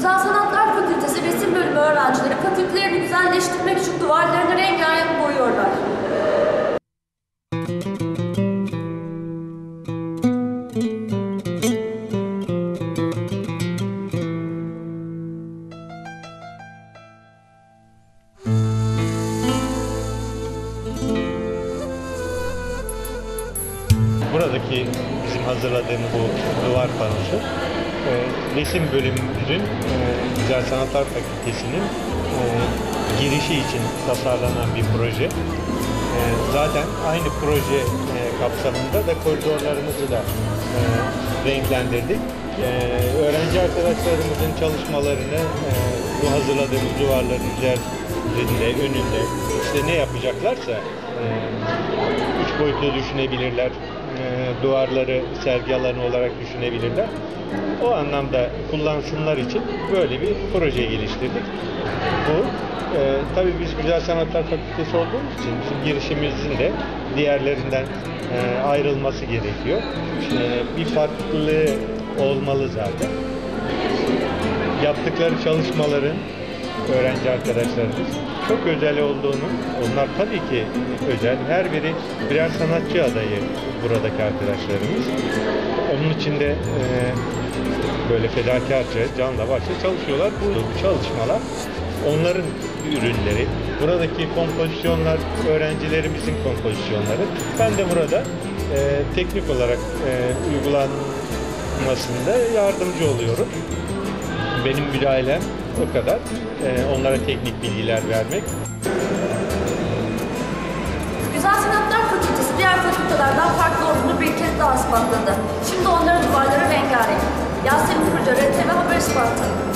Güzel Sanatlar Fakültesi resim bölümü öğrencileri fakültelerini güzelleştirmek için duvarlarını rengarenk boyuyorlar. Buradaki bizim hazırladığımız bu duvar panosu e, resim bölümümüzün e, Güzel Sanatlar Fakültesi'nin e, girişi için tasarlanan bir proje. E, zaten aynı proje e, kapsamında da koridorlarımızı da e, renklendirdik. E, öğrenci arkadaşlarımızın çalışmalarını e, bu hazırladığımız duvarların üzerinde, önünde işte ne yapacaklarsa e, üç boyutlu düşünebilirler. E, duvarları sergi alanı olarak düşünebilirler. O anlamda kullansınlar için böyle bir proje geliştirdik. Bu e, tabii biz Güzel Sanatlar Fakültesi olduğumuz için bizim girişimimizin de diğerlerinden e, ayrılması gerekiyor. E, bir farklılığı olmalı zaten. Yaptıkları çalışmaların öğrenci arkadaşlarımız çok özel olduğunu, onlar tabii ki özel. Her biri birer sanatçı adayı buradaki arkadaşlarımız. Onun için de e, böyle fedakarca, canla başla çalışıyorlar. Bu çalışmalar onların ürünleri. Buradaki kompozisyonlar öğrencilerimizin kompozisyonları. Ben de burada e, teknik olarak e, uygulanmasında yardımcı oluyorum. Benim müdahalem o kadar. Ee, onlara teknik bilgiler vermek. Güzel Sanatlar Fakültesi diğer fakültelerden farklı olduğunu bir kez daha ispatladı. Şimdi onların duvarları rengarenk. Yasemin Kurca, RTV Haber Isparta.